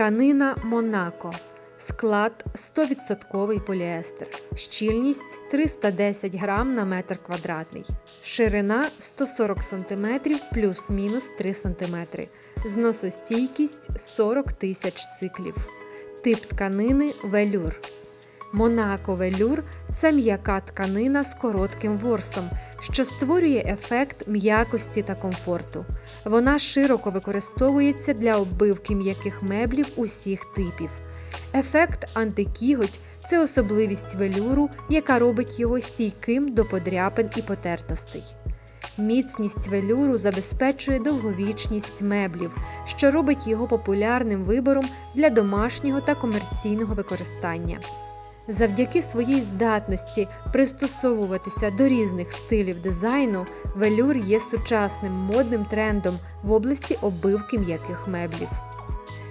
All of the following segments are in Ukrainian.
Тканина Монако. Склад 100% поліестер. Щільність 310 грам на метр квадратний. Ширина 140 см плюс-мінус 3 см. Зносостійкість 40 тисяч циклів. Тип тканини велюр. Монако велюр це м'яка тканина з коротким ворсом, що створює ефект м'якості та комфорту. Вона широко використовується для оббивки м'яких меблів усіх типів. Ефект антикіготь це особливість велюру, яка робить його стійким до подряпин і потертостей. Міцність велюру забезпечує довговічність меблів, що робить його популярним вибором для домашнього та комерційного використання. Завдяки своїй здатності пристосовуватися до різних стилів дизайну, велюр є сучасним модним трендом в області оббивки м'яких меблів.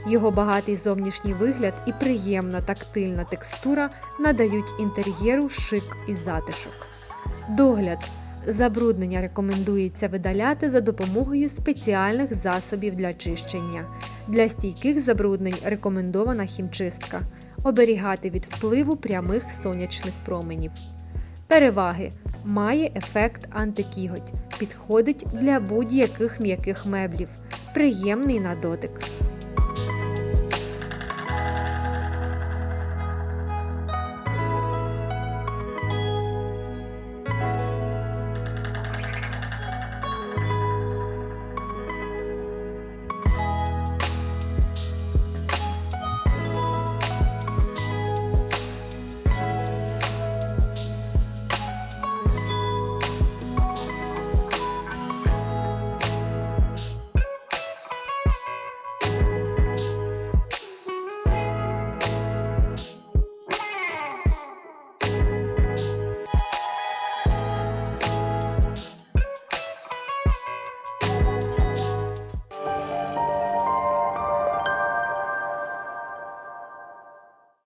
Його багатий зовнішній вигляд і приємна тактильна текстура надають інтер'єру шик і затишок. Догляд. Забруднення рекомендується видаляти за допомогою спеціальних засобів для чищення. Для стійких забруднень рекомендована хімчистка. Оберігати від впливу прямих сонячних променів. Переваги. Має ефект антикіготь. Підходить для будь-яких м'яких меблів. Приємний на дотик.